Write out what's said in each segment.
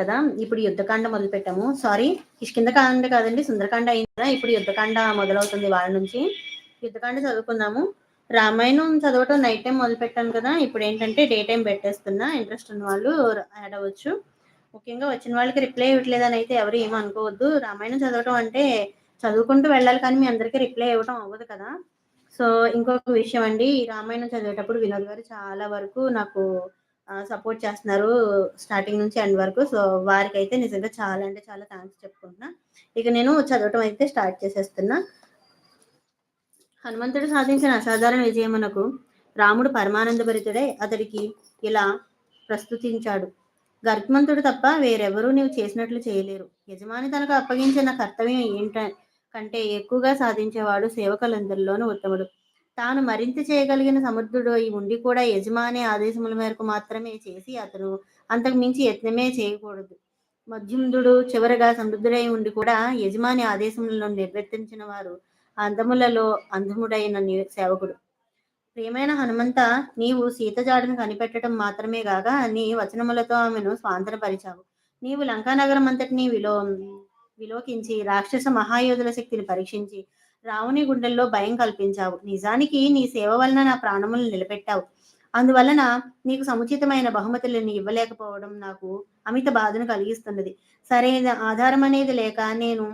కదా ఇప్పుడు యుద్ధకాండ మొదలు పెట్టాము సారీ కిష్కిందకాండ కాదండి సుందరకాండ అయిందా? ఇప్పుడు యుద్ధకాండ మొదలవుతుంది వాళ్ళ నుంచి. యుద్ధకాండ చదువుకుందాము. రామాయణం చదవటం నైట్ టైం మొదలు పెట్టాను కదా ఇప్పుడు ఏంటంటే డే టైం పెట్టేస్తున్నా ఇంట్రెస్ట్ ఉన్న వాళ్ళు యాడ్ అవ్వచ్చు. ముఖ్యంగా వచ్చిన వాళ్ళకి రిప్లై ఇవ్వట్లేదని అయితే ఎవరు ఏమీ అనుకోవద్దు. రామాయణం చదవటం అంటే చదువుకుంటూ వెళ్ళాలి కానీ మీ అందరికీ రిప్లై ఇవ్వటం అవ్వదు కదా. సో ఇంకొక విషయం అండి ఈ రామాయణం చదివేటప్పుడు వినోద్ గారు చాలా వరకు నాకు సపోర్ట్ చేస్తున్నారు స్టార్టింగ్ నుంచి ఎండ్ వరకు. సో వారికి అయితే నిజంగా చాలా అంటే చాలా థ్యాంక్స్ చెప్పుకుంటున్నా. ఇక నేను చదవటం అయితే స్టార్ట్ చేసేస్తున్నా. హనుమంతుడు సాధించిన అసాధారణ విజయమునకు రాముడు పరమానందభరితుడే అతడికి ఇలా ప్రస్తుతించాడు. గర్భమంతుడు తప్ప వేరెవరూ నీవు చేసినట్లు చేయలేరు. యజమాని తనకు అప్పగించిన కర్తవ్యం ఏంట కంటే ఎక్కువగా సాధించేవాడు సేవకులందరిలోనూ ఉత్తముడు. తాను మరింత చేయగలిగిన సముద్రుడు ఈ ఉండి కూడా యజమాని ఆదేశముల మేరకు మాత్రమే చేసి అతను అంతకు మించి యత్నమే చేయకూడదు. మధ్యుంధుడు చివరగా సమృద్ధుడై ఉండి కూడా యజమాని ఆదేశములను నిర్వర్తించిన వారు అందములలో అందముడైన సేవకుడు. ప్రియమైన హనుమంత నీవు సీత జాడను కనిపెట్టడం మాత్రమే కాక నీ వచనములతో ఆమెను స్వాంతనపరిచావు నీవు లంకానగరం అంతటిని విలో విలోకించి రాక్షస మహాయోధుల శక్తిని పరీక్షించి రావుని గుండెల్లో భయం కల్పించావు. నిజానికి నీ సేవ వలన నా ప్రాణములను నిలబెట్టావు. అందువలన నీకు సముచితమైన బహుమతులను ఇవ్వలేకపోవడం నాకు అమిత బాధను కలిగిస్తున్నది. సరైన ఆధారం అనేది లేక నేను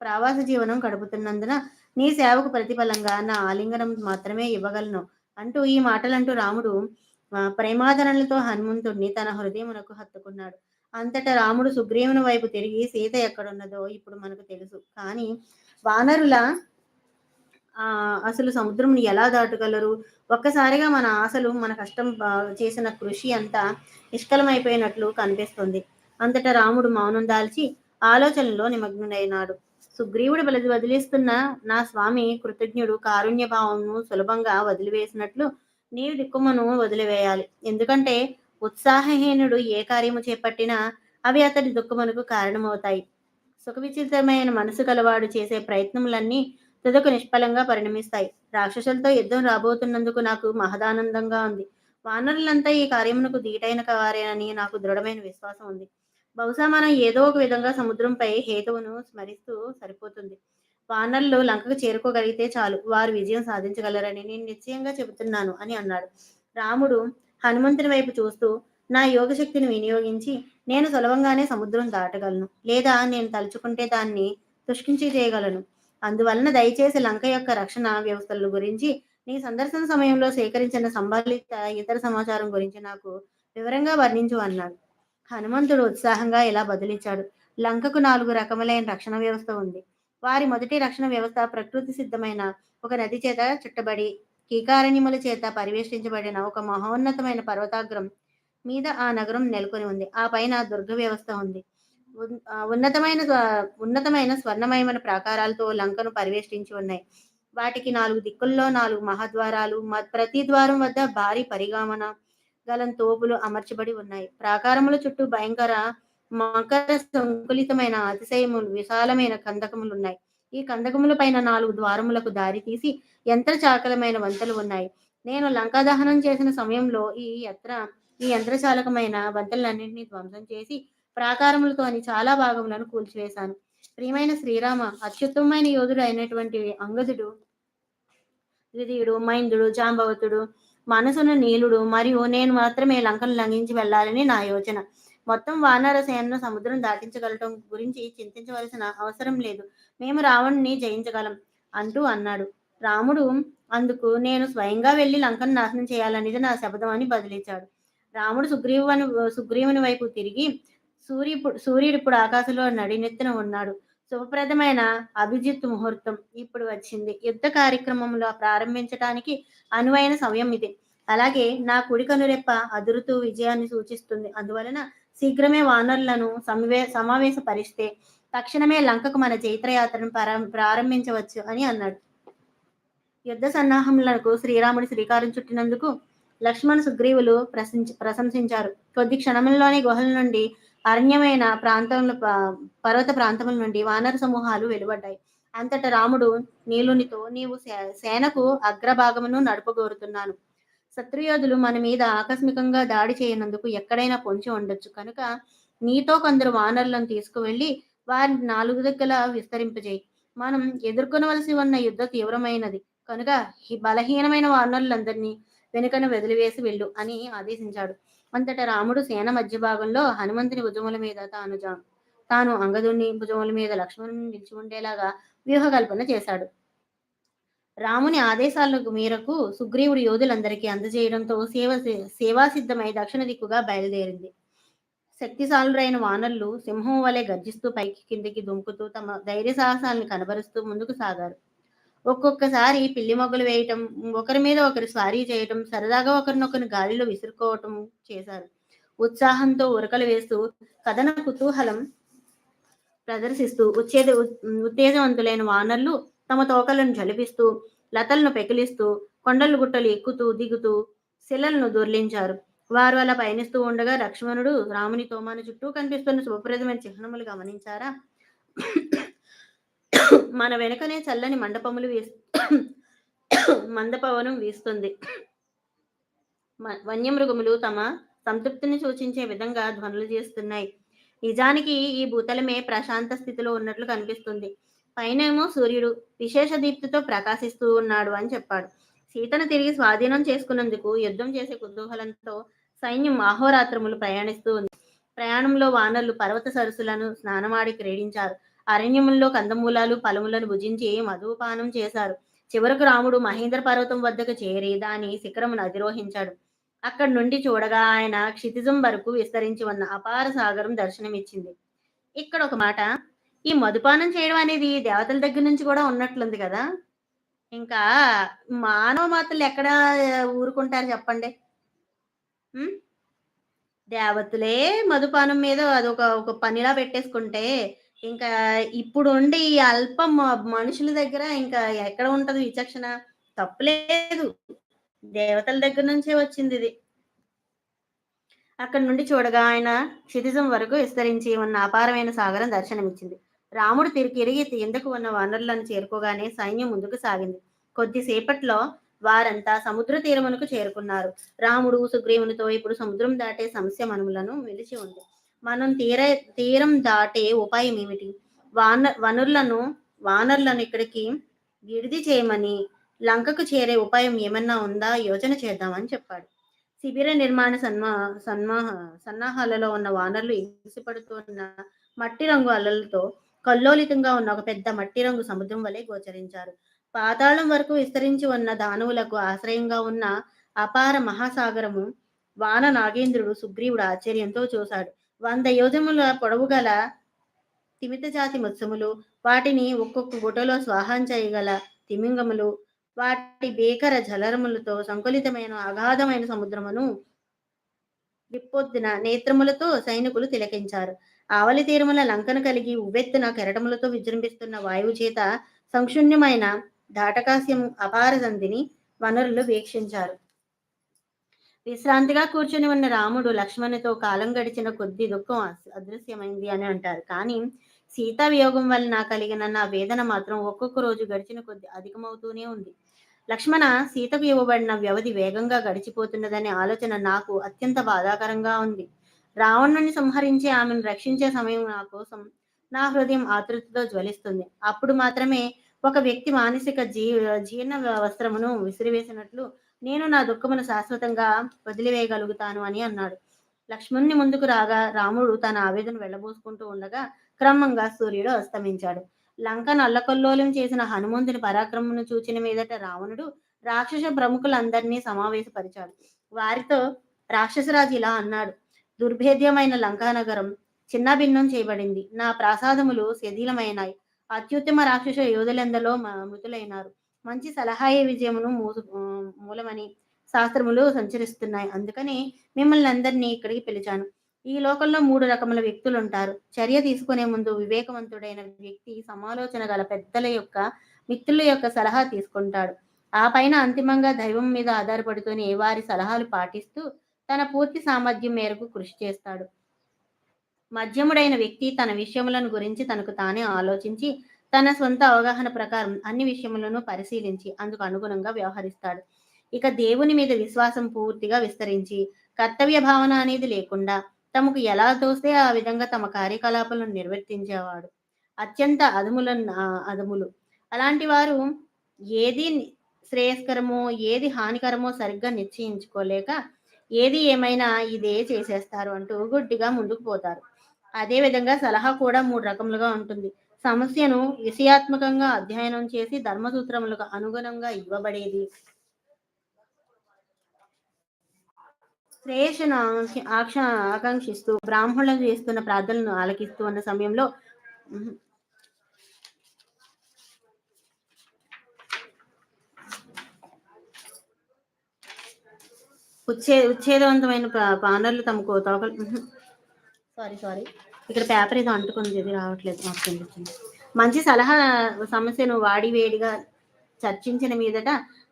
ప్రవాస జీవనం గడుపుతున్నందున నీ సేవకు ప్రతిఫలంగా నా ఆలింగనం మాత్రమే ఇవ్వగలను అంటూ ఈ మాటలంటూ రాముడు ప్రేమాదరణలతో హనుమంతుడిని తన హృదయమునకు హత్తుకున్నాడు. అంతటా రాముడు సుగ్రీవుని వైపు తిరిగి సీత ఎక్కడున్నదో ఇప్పుడు మనకు తెలుసు. కానీ వానరుల? ఆ అసలు సముద్రంని ఎలా దాటగలరు? ఒక్కసారిగా మన ఆశలు మన కష్టం చేసిన కృషి అంతా నిష్కలమైపోయినట్లు కనిపిస్తుంది. అంతటా రాముడు మౌనం దాల్చి ఆలోచనలో నిమగ్నుడైనాడు. సుగ్రీవుడు బలి వదిలిస్తున్న నా స్వామి కృతజ్ఞుడు కారుణ్య భావంను సులభంగా వదిలివేసినట్లు నీవు దిక్కుమను వదిలివేయాలి. ఎందుకంటే ఉత్సాహహీనుడు ఏ కార్యము చేపట్టినా అవి అతడి దుఃఖమునకు కారణమవుతాయి. సుఖవిచితమైన మనసు గలవాడు చేసే ప్రయత్నములన్నీ తుదకు నిష్ఫలంగా పరిణమిస్తాయి. రాక్షసులతో యుద్ధం రాబోతున్నందుకు నాకు మహదానందంగా ఉంది. వానరులంతా ఈ కార్యమునకు దీటైన వారేనని నాకు దృఢమైన విశ్వాసం ఉంది. బహుశా మనం ఏదో ఒక విధంగా సముద్రంపై హేతువును స్మరిస్తూ సరిపోతుంది. వానరులు లంకకు చేరుకోగలిగితే చాలు. వారు విజయం సాధించగలరని నేను నిశ్చయంగా చెబుతున్నాను అని అన్నాడు. రాముడు హనుమంతుని వైపు చూస్తూ నా యోగశక్తిని వినియోగించి నేను సులభంగానే సముద్రం దాటగలను లేదా నేను తలుచుకుంటే దాన్ని తుష్కించి చేయగలను. అందువలన దయచేసి లంక యొక్క రక్షణ వ్యవస్థల గురించి నీ సందర్శన సమయంలో సేకరించిన సంబంధిత ఇతర సమాచారం గురించి నాకు వివరంగా వర్ణించు అన్నాడు. హనుమంతుడు ఉత్సాహంగా ఇలా బదులిచ్చాడు. లంకకు నాలుగు రకములైన రక్షణ వ్యవస్థ ఉంది. వారి మొదటి రక్షణ వ్యవస్థ ప్రకృతి సిద్ధమైన ఒక నది చేత చుట్టబడి కీకారణ్యముల చేత పరివేష్టించబడిన ఒక మహోన్నతమైన పర్వతాగ్రం మీద ఆ నగరం నెలకొని ఉంది. ఆ పైన దుర్గ వ్యవస్థ ఉంది. ఉన్నతమైన ఉన్నతమైన స్వర్ణమయమైన ప్రాకారాలతో లంకను పరివేష్టించి ఉన్నాయి. వాటికి నాలుగు దిక్కుల్లో నాలుగు మహాద్వారాలు ప్రతి ద్వారం వద్ద భారీ పరిగమన గలం తోపులు అమర్చబడి ఉన్నాయి. ప్రాకారముల చుట్టూ భయంకర మకర సంకులితమైన అతిశయములు విశాలమైన కందకములు ఉన్నాయి ఈ కందకముల పైన నాలుగు ద్వారములకు దారి తీసి యంత్ర చాకలమైన వంతలు ఉన్నాయి. నేను లంకా దహనం చేసిన సమయంలో ఈ యత్ర ఈ యంత్రచాలకమైన బద్దలన్నింటినీ ధ్వంసం చేసి ప్రాకారములతోని చాలా భాగములను కూల్చివేశాను. ప్రియమైన శ్రీరామ అత్యుత్తమైన యోధుడు అయినటువంటి అంగదుడు ద్వితీయుడు మైందుడు జాంబవతుడు మనసును నీలుడు మరియు నేను మాత్రమే లంకను లంఘించి వెళ్ళాలని నా యోచన. మొత్తం వానర సేనను సముద్రం దాటించగలటం గురించి చింతించవలసిన అవసరం లేదు. మేము రావణుని జయించగలం అంటూ అన్నాడు. రాముడు అందుకు నేను స్వయంగా వెళ్ళి లంకను నాశనం చేయాలనేది నా శబ్దం అని బదిలించాడు. రాముడు సుగ్రీవుని సుగ్రీవుని వైపు తిరిగి సూర్యుడు సూర్యుడు ఇప్పుడు ఆకాశంలో నడినెత్తున ఉన్నాడు. శుభప్రదమైన అభిజిత్ ముహూర్తం ఇప్పుడు వచ్చింది. యుద్ధ కార్యక్రమంలో ప్రారంభించడానికి అనువైన సమయం ఇది. అలాగే నా కుడి కనురెప్ప అదురుతూ విజయాన్ని సూచిస్తుంది. అందువలన శీఘ్రమే వానరులను సమవే సమావేశపరిస్తే తక్షణమే లంకకు మన చైత్రయాత్రను ప్రారంభించవచ్చు అని అన్నాడు. యుద్ధ సన్నాహములకు శ్రీరాముడి శ్రీకారం చుట్టినందుకు లక్ష్మణ్ సుగ్రీవులు ప్రశంసి ప్రశంసించారు. కొద్ది క్షణంలోనే గుహల నుండి అరణ్యమైన ప్రాంతంలో పర్వత ప్రాంతముల నుండి వానర సమూహాలు వెలువడ్డాయి. అంతటా రాముడు నీలునితో నీవు సేనకు అగ్రభాగమును నడుపగోరుతున్నాను శత్రుయోధులు మన మీద ఆకస్మికంగా దాడి చేయనందుకు ఎక్కడైనా పొంచి ఉండొచ్చు. కనుక నీతో కొందరు వానరులను తీసుకువెళ్ళి వారిని నాలుగు దగ్గర విస్తరింపజేయి. మనం ఎదుర్కొనవలసి ఉన్న యుద్ధ తీవ్రమైనది. కనుక బలహీనమైన వానరులందరినీ వెనుకను వదిలివేసి వెళ్ళు అని ఆదేశించాడు. అంతటా రాముడు సేన మధ్య భాగంలో హనుమంతుని భుజముల మీద తాను తాను అంగదుని భుజముల మీద లక్ష్మణుని నిలిచి ఉండేలాగా వ్యూహకల్పన చేశాడు. రాముని ఆదేశాలకు మేరకు సుగ్రీవుడు యోధులందరికీ అందజేయడంతో సేవ సేవా సిద్ధమై దక్షిణ దిక్కుగా బయలుదేరింది. శక్తిశాలురైన వానరులు సింహం వలె గర్జిస్తూ పైకి కిందికి దుంకుతూ తమ ధైర్య సాహసాలను కనబరుస్తూ ముందుకు సాగారు. ఒక్కొక్కసారి పిల్లి మొగ్గలు వేయటం ఒకరి మీద ఒకరు స్వారీ చేయటం సరదాగా ఒకరినొకరు గాలిలో విసురుకోవటం చేశారు. ఉత్సాహంతో ఉరకలు వేస్తూ కథన కుతూహలం ప్రదర్శిస్తూ ఉచ్చేద ఉత్తేజవంతులైన వానర్లు తమ తోకలను జలిపిస్తూ లతలను పెకిలిస్తూ కొండలు గుట్టలు ఎక్కుతూ దిగుతూ శిలలను దొర్లించారు. వారు అలా పయనిస్తూ ఉండగా లక్ష్మణుడు రాముని తోమాన చుట్టూ కనిపిస్తున్న శుభప్రదమైన చిహ్నములు గమనించారా? మన వెనుకనే చల్లని మండపములు వీస్ మందపవనం వీస్తుంది. వన్యమృగములు తమ సంతృప్తిని సూచించే విధంగా ధ్వనులు చేస్తున్నాయి. నిజానికి ఈ భూతలమే ప్రశాంత స్థితిలో ఉన్నట్లు కనిపిస్తుంది. పైనేమో సూర్యుడు విశేష దీప్తితో ప్రకాశిస్తూ ఉన్నాడు అని చెప్పాడు. సీతను తిరిగి స్వాధీనం చేసుకున్నందుకు యుద్ధం చేసే కుతూహలంతో సైన్యం అహోరాత్రములు ప్రయాణిస్తూ ఉంది. ప్రయాణంలో వానరులు పర్వత సరస్సులను స్నానమాడి క్రీడించారు. అరణ్యముల్లో కందమూలాలు ఫలములను భుజించి మధుపానం చేశారు. చివరకు రాముడు మహేంద్ర పర్వతం వద్దకు చేరి దాని శిఖరమును అధిరోహించాడు. అక్కడి నుండి చూడగా ఆయన క్షితిజం వరకు విస్తరించి ఉన్న అపార సాగరం దర్శనమిచ్చింది. ఇక్కడ ఒక మాట ఈ మధుపానం చేయడం అనేది దేవతల దగ్గర నుంచి కూడా ఉన్నట్లుంది కదా? ఇంకా మానవ మాతలు ఎక్కడ ఊరుకుంటారు చెప్పండి? దేవతలే మధుపానం మీద అదొక ఒక పనిలా పెట్టేసుకుంటే ఇంకా ఇప్పుడు ఉండి ఈ అల్ప మనుషుల దగ్గర ఇంకా ఎక్కడ ఉంటది విచక్షణ? తప్పులేదు. దేవతల దగ్గర నుంచే వచ్చింది ఇది. అక్కడి నుండి చూడగా ఆయన క్షితిజం వరకు విస్తరించి ఉన్న అపారమైన సాగరం దర్శనమిచ్చింది. రాముడు తిరిగి తిరిగి కిందకు ఉన్న వనరులను చేరుకోగానే సైన్యం ముందుకు సాగింది. కొద్దిసేపట్లో వారంతా సముద్ర తీరమునకు చేరుకున్నారు. రాముడు సుగ్రీవునితో ఇప్పుడు సముద్రం దాటే సమస్య మనములను నిలిచి ఉంది. మనం తీర తీరం దాటే ఉపాయం ఏమిటి? వాన వనరులను వానరులను ఇక్కడికి విడిది చేయమని లంకకు చేరే ఉపాయం ఏమన్నా ఉందా? యోచన చేద్దామని చెప్పాడు. శిబిర నిర్మాణ సన్మా సన్మాహ సన్నాహాలలో ఉన్న వానరులు ఎగిసిపడుతున్న మట్టి రంగు అలలతో కల్లోలితంగా ఉన్న ఒక పెద్ద మట్టి రంగు సముద్రం వలె గోచరించారు. పాతాళం వరకు విస్తరించి ఉన్న దానవులకు ఆశ్రయంగా ఉన్న అపార మహాసాగరము వాన నాగేంద్రుడు సుగ్రీవుడు ఆశ్చర్యంతో చూశాడు. వంద యోజముల పొడవు గల తిమిత జాతి మత్స్యములు వాటిని ఒక్కొక్క గుటలో స్వాహం చేయగల తిమింగములు వాటి భీకర జలరములతో సంకులితమైన అగాధమైన సముద్రమును విప్పొద్దున నేత్రములతో సైనికులు తిలకించారు. ఆవలి తీరముల లంకను కలిగి ఉవ్వెత్తున కెరటములతో విజృంభిస్తున్న వాయువు చేత సంక్షుణ్యమైన దాటకాస్యం అపార సంధిని వనరులు వీక్షించారు. విశ్రాంతిగా కూర్చుని ఉన్న రాముడు లక్ష్మణుతో కాలం గడిచిన కొద్ది దుఃఖం అదృశ్యమైంది అని అంటారు. కానీ సీతా వియోగం వలన కలిగిన నా వేదన మాత్రం ఒక్కొక్క రోజు గడిచిన కొద్ది అధికమవుతూనే ఉంది. లక్ష్మణ సీతకు ఇవ్వబడిన వ్యవధి వేగంగా గడిచిపోతున్నదనే ఆలోచన నాకు అత్యంత బాధాకరంగా ఉంది. రావణుని సంహరించి ఆమెను రక్షించే సమయం నా కోసం నా హృదయం ఆతృతతో జ్వలిస్తుంది. అప్పుడు మాత్రమే ఒక వ్యక్తి మానసిక జీ జీర్ణ వస్త్రమును విసిరివేసినట్లు నేను నా దుఃఖమును శాశ్వతంగా వదిలివేయగలుగుతాను అని అన్నాడు. లక్ష్మణుని ముందుకు రాగా రాముడు తన ఆవేదన వెళ్ళబోసుకుంటూ ఉండగా క్రమంగా సూర్యుడు అస్తమించాడు. లంకను అల్లకల్లోలం చేసిన హనుమంతుని పరాక్రమను చూచిన మీదట రావణుడు రాక్షస ప్రముఖులందరినీ సమావేశపరిచాడు. వారితో రాక్షసరాజు ఇలా అన్నాడు దుర్భేద్యమైన లంకానగరం చిన్నభిన్నం చేయబడింది. నా ప్రాసాదములు శిథిలమైనాయి. అత్యుత్తమ రాక్షస యోధులందరిలో మృతులైనారు. మంచి సలహాయే విజయమును మూసు మూలమని శాస్త్రములు సంచరిస్తున్నాయి. అందుకని మిమ్మల్ని అందరినీ ఇక్కడికి పిలిచాను. ఈ లోకంలో మూడు రకముల వ్యక్తులు ఉంటారు చర్య తీసుకునే ముందు వివేకవంతుడైన వ్యక్తి సమాలోచన గల పెద్దల యొక్క మిత్రుల యొక్క సలహా తీసుకుంటాడు. ఆ పైన అంతిమంగా దైవం మీద ఆధారపడుతూనే వారి సలహాలు పాటిస్తూ తన పూర్తి సామర్థ్యం మేరకు కృషి చేస్తాడు. మధ్యముడైన వ్యక్తి తన విషయములను గురించి తనకు తానే ఆలోచించి తన సొంత అవగాహన ప్రకారం అన్ని విషయములను పరిశీలించి అందుకు అనుగుణంగా వ్యవహరిస్తాడు. ఇక దేవుని మీద విశ్వాసం పూర్తిగా విస్తరించి కర్తవ్య భావన అనేది లేకుండా తమకు ఎలా తోస్తే ఆ విధంగా తమ కార్యకలాపాలను నిర్వర్తించేవాడు. అత్యంత అదుముల అదుములు. అలాంటి వారు ఏది శ్రేయస్కరమో ఏది హానికరమో సరిగ్గా నిశ్చయించుకోలేక ఏది ఏమైనా ఇదే చేసేస్తారు అంటూ గుడ్డిగా ముందుకు పోతారు. అదే విధంగా సలహా కూడా మూడు రకములుగా ఉంటుంది. సమస్యను విషయాత్మకంగా అధ్యయనం చేసి ధర్మసూత్రములకు అనుగుణంగా ఇవ్వబడేది. శ్రేయస్సును ఆక్ష ఆకాంక్షిస్తూ బ్రాహ్మణులు చేస్తున్న ప్రార్థనలను ఆలకిస్తూ ఉన్న సమయంలో ఉచ్ఛే ఉచ్చే ఉచ్ఛేదవంతమైన పానర్లు తమకు తోకలు సారీ సారీ ఇక్కడ పేపర్ ఏదో అంటుకుంది ఇది రావట్లేదు మాకు మంచి సలహా సమస్యను వాడి వేడిగా చర్చించిన మీదట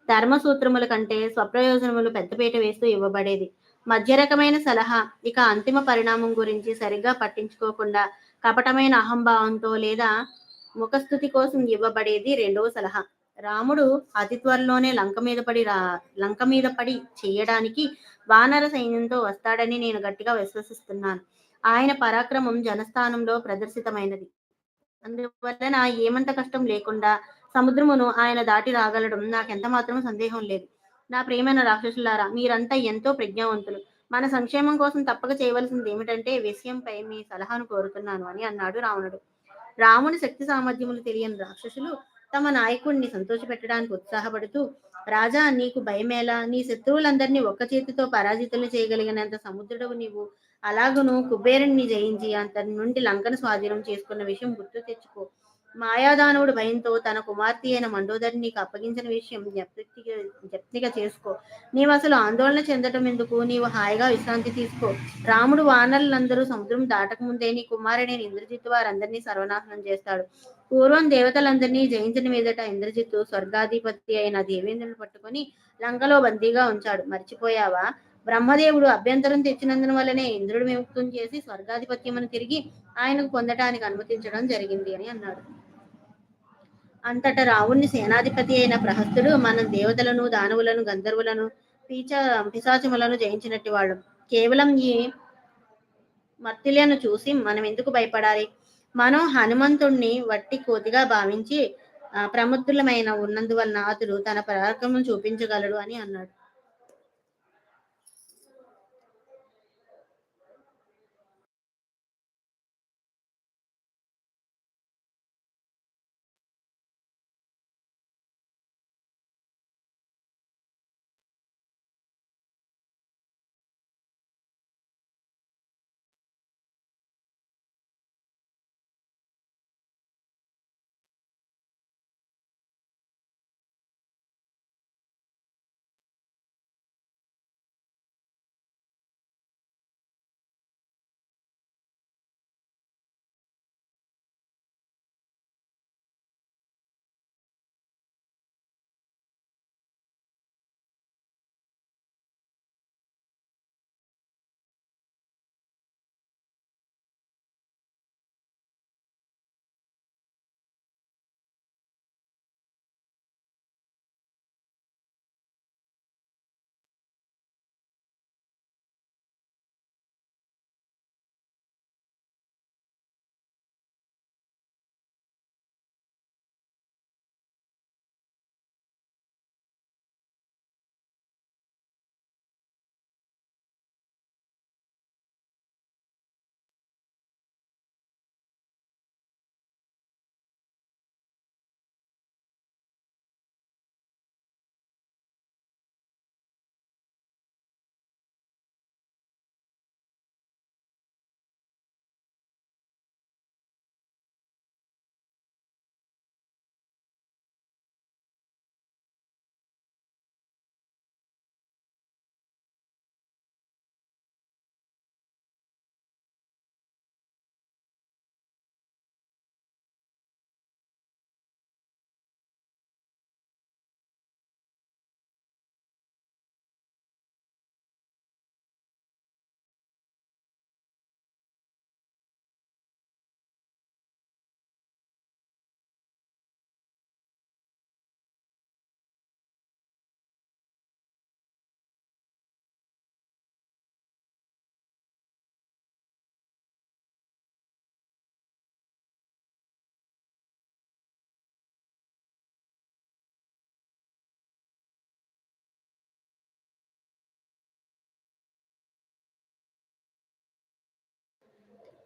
ధర్మసూత్రముల కంటే స్వప్రయోజనములు పెద్దపీట వేస్తూ ఇవ్వబడేది. మధ్య రకమైన సలహా ఇక అంతిమ పరిణామం గురించి సరిగ్గా పట్టించుకోకుండా కపటమైన అహంభావంతో లేదా ముఖస్థుతి కోసం ఇవ్వబడేది రెండవ సలహా. రాముడు అతి త్వరలోనే లంక మీద పడి రా లంక మీద పడి చేయడానికి వానర సైన్యంతో వస్తాడని నేను గట్టిగా విశ్వసిస్తున్నాను. ఆయన పరాక్రమం జనస్థానంలో ప్రదర్శితమైనది. అందువలన ఏమంత కష్టం లేకుండా సముద్రమును ఆయన దాటి రాగలడం నాకెంత మాత్రం సందేహం లేదు. నా ప్రియమైన రాక్షసులారా మీరంతా ఎంతో ప్రజ్ఞావంతులు. మన సంక్షేమం కోసం తప్పక చేయవలసింది ఏమిటంటే విషయంపై మీ సలహాను కోరుతున్నాను అని అన్నాడు రావణుడు. రాముని శక్తి సామర్థ్యములు తెలియని రాక్షసులు తమ నాయకుడిని సంతోషపెట్టడానికి ఉత్సాహపడుతూ రాజా నీకు భయమేలా? నీ శత్రువులందరినీ ఒక్క చేతితో పరాజితులు చేయగలిగినంత సముద్రుడు నీవు. అలాగను కుబేరుణ్ణి జయించి అతని నుండి లంకను స్వాధీనం చేసుకున్న విషయం గుర్తు తెచ్చుకో. మాయాదానవుడు భయంతో తన కుమార్తె అయిన మండోదరిని నీకు అప్పగించిన విషయం జప్తిగా జప్తిగా చేసుకో. నీవు అసలు ఆందోళన చెందటం ఎందుకు? నీవు హాయిగా విశ్రాంతి తీసుకో. రాముడు వానరులందరూ సముద్రం దాటకముందే నీ కుమారుడైన ఇంద్రజిత్తు వారందరినీ సర్వనాశనం చేస్తాడు. పూర్వం దేవతలందరినీ జయించిన మీదట ఇంద్రజిత్తు స్వర్గాధిపతి అయిన దేవేంద్రుని పట్టుకొని లంకలో బందీగా ఉంచాడు. మర్చిపోయావా? బ్రహ్మదేవుడు అభ్యంతరం తెచ్చినందున వల్లనే ఇంద్రుడు విముక్తం చేసి స్వర్గాధిపత్యమును తిరిగి ఆయనకు పొందటానికి అనుమతించడం జరిగింది అని అన్నాడు. అంతట రావుణ్ణి సేనాధిపతి అయిన ప్రహస్తుడు మనం దేవతలను దానవులను గంధర్వులను పీచ పిశాచములను జయించినట్టు వాళ్ళు కేవలం ఈ మత్తులను చూసి మనం ఎందుకు భయపడాలి? మనం హనుమంతుణ్ణి వట్టి కోతిగా భావించి ప్రముద్రులమైన ఉన్నందువల్ల ఉన్నందువలన అతడు తన పరాక్రమం చూపించగలడు అని అన్నాడు.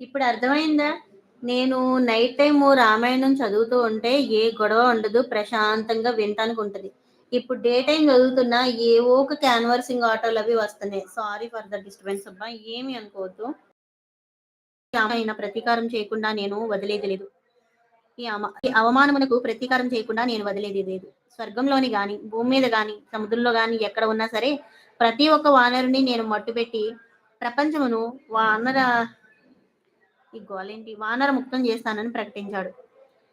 ఇప్పుడు అర్థమైందా? నేను నైట్ టైం రామాయణం చదువుతూ ఉంటే ఏ గొడవ ఉండదు ప్రశాంతంగా వినటానికి ఉంటుంది. ఇప్పుడు డే టైం చదువుతున్నా ఏవో ఒక క్యాన్వర్సింగ్ ఆటోలు అవి వస్తున్నాయి. సారీ ఫర్ ద డిస్టర్బెన్స్ అబ్బా ఏమి అనుకోవద్దు. అయిన ప్రతీకారం చేయకుండా నేను వదిలేది లేదు. ఈ అమ ఈ అవమానమునకు ప్రతీకారం చేయకుండా నేను వదిలేది లేదు. స్వర్గంలోని గాని భూమి మీద గాని సముద్రంలో గాని ఎక్కడ ఉన్నా సరే ప్రతి ఒక్క వానరుని నేను మట్టుపెట్టి ప్రపంచమును వానర ఈ గోలేంటి? వానర ముక్తం చేస్తానని ప్రకటించాడు.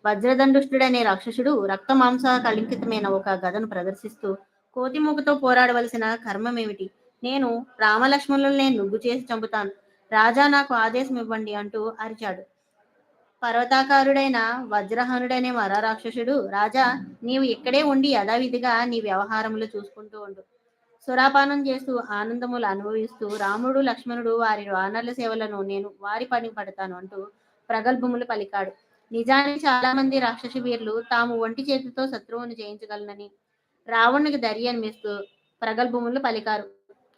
వజ్రదండుష్టుడనే రాక్షసుడు రక్త మాంస కళింకితమైన ఒక గదను ప్రదర్శిస్తూ కోతిమూకతో పోరాడవలసిన కర్మమేమిటి? నేను రామలక్ష్మణుల్ని నుగ్గు చేసి చంపుతాను. రాజా నాకు ఆదేశం ఇవ్వండి అంటూ అరిచాడు. పర్వతాకారుడైన వజ్రహనుడనే వర రాక్షసుడు? రాజా నీవు ఇక్కడే ఉండి యథావిధిగా నీ వ్యవహారములు చూసుకుంటూ ఉండు. సురాపానం చేస్తూ ఆనందములు అనుభవిస్తూ రాముడు లక్ష్మణుడు వారి వానరుల సేవలను నేను వారి పని పడతాను అంటూ ప్రగల్భములు పలికాడు. నిజానికి చాలా మంది రాక్షస వీరులు తాము ఒంటి చేతితో శత్రువును జయించగలనని రావణునికి ధైర్యం ఇస్తూ ప్రగల్భములు పలికారు.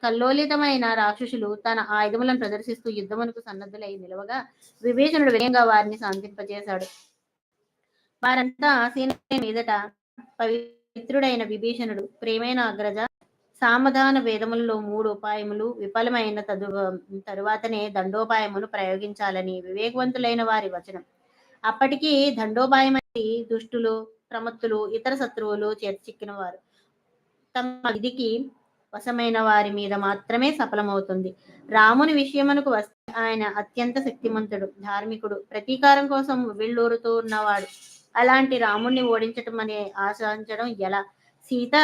కల్లోలితమైన రాక్షసులు తన ఆయుధములను ప్రదర్శిస్తూ యుద్ధమునకు సన్నద్ధులై నిలవగా విభీషణుడు వినయంగా వారిని శాంతింపజేశాడు. వారంతా ఆసీన మీదట పవిత్రుడైన విభీషణుడు ప్రేమైన అగ్రజ సామధాన వేదములలో మూడు ఉపాయములు విఫలమైన తదు తరువాతనే దండోపాయమును ప్రయోగించాలని వివేకవంతులైన వారి వచనం. అప్పటికి దండోపాయమని దుష్టులు ప్రమత్తులు ఇతర శత్రువులు చేతి చిక్కిన వారు తమ విధికి వశమైన వారి మీద మాత్రమే సఫలమవుతుంది. రాముని విషయమునకు వస్తే ఆయన అత్యంత శక్తిమంతుడు ధార్మికుడు ప్రతీకారం కోసం వెళ్ళూరుతూ ఉన్నవాడు. అలాంటి రాముణ్ణి ఓడించటం అనే ఆశించడం ఎలా? సీత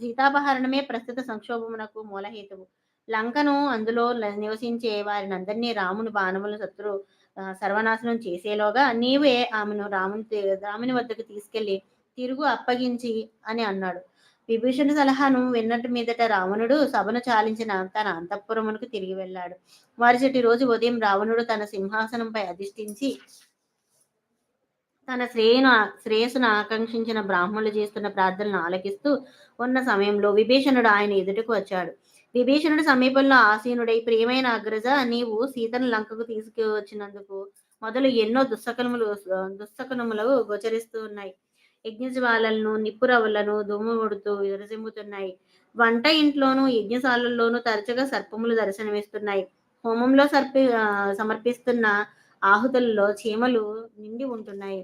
సీతాపహరణమే ప్రస్తుత సంక్షోభమునకు మూలహేతువు. లంకను అందులో నివసించే వారిని అందరినీ రాముని బాణములు శత్రు సర్వనాశనం చేసేలోగా నీవే ఆమెను రాముని రాముని వద్దకు తీసుకెళ్ళి తిరుగు అప్పగించి అని అన్నాడు. విభీషణ సలహాను విన్నట్టు మీదట రావణుడు సభను చాలించిన తన అంతఃపురమునకు తిరిగి వెళ్ళాడు. మరుసటి రోజు ఉదయం రావణుడు తన సింహాసనంపై అధిష్ఠించి తన శ్రేయను శ్రేయస్సును ఆకాంక్షించిన బ్రాహ్మణులు చేస్తున్న ప్రార్థనలను ఆలకిస్తూ ఉన్న సమయంలో విభీషణుడు ఆయన ఎదుటకు వచ్చాడు. విభీషణుడు సమీపంలో ఆసీనుడై ప్రియమైన అగ్రజ నీవు సీతను లంకకు తీసుకువచ్చినందుకు మొదలు ఎన్నో దుస్సకనములు దుస్సకనములు గోచరిస్తూ ఉన్నాయి. యజ్ఞజ్వాలలను నిప్పురవ్వలను దుమ్ముడుతూ విరజిమ్ముతున్నాయి. వంట ఇంట్లోనూ యజ్ఞశాలల్లోనూ తరచుగా సర్పములు దర్శనమిస్తున్నాయి. హోమంలో సర్పి సమర్పిస్తున్న ఆహుతులలో చీమలు నిండి ఉంటున్నాయి.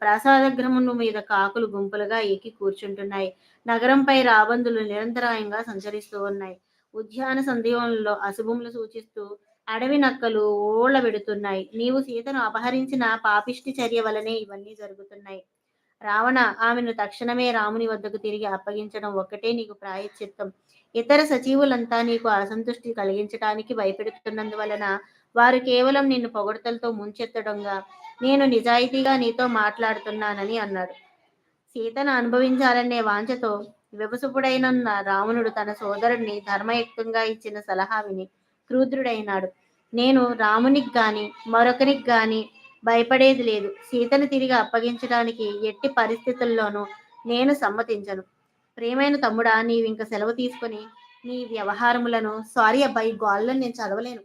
ప్రసాద గ్రహమును మీద కాకులు గుంపులుగా ఎక్కి కూర్చుంటున్నాయి. నగరంపై రాబందులు నిరంతరాయంగా సంచరిస్తూ ఉన్నాయి. ఉద్యాన సందీవంలో అశుభములు సూచిస్తూ అడవి నక్కలు ఓళ్ళ పెడుతున్నాయి నీవు సీతను అపహరించిన పాపిష్టి చర్య వలనే ఇవన్నీ జరుగుతున్నాయి. రావణ ఆమెను తక్షణమే రాముని వద్దకు తిరిగి అప్పగించడం ఒక్కటే నీకు ప్రాయశ్చిత్తం. ఇతర సచివులంతా నీకు అసంతృష్టి కలిగించడానికి భయపెడుతున్నందువలన వారు కేవలం నిన్ను పొగడతలతో ముంచెత్తడంగా నేను నిజాయితీగా నీతో మాట్లాడుతున్నానని అన్నాడు. సీతను అనుభవించాలనే వాంఛతో వివసుపుడైన రావణుడు తన సోదరుడిని ధర్మయుక్తంగా ఇచ్చిన సలహా విని క్రూద్రుడైనాడు. నేను రామునికి గాని మరొకరికి గాని భయపడేది లేదు. సీతను తిరిగి అప్పగించడానికి ఎట్టి పరిస్థితుల్లోనూ నేను సమ్మతించను. ప్రేమైన తమ్ముడా నీవు ఇంక సెలవు తీసుకొని నీ వ్యవహారములను సారీ అబ్బాయి గోళ్ళను నేను చదవలేను.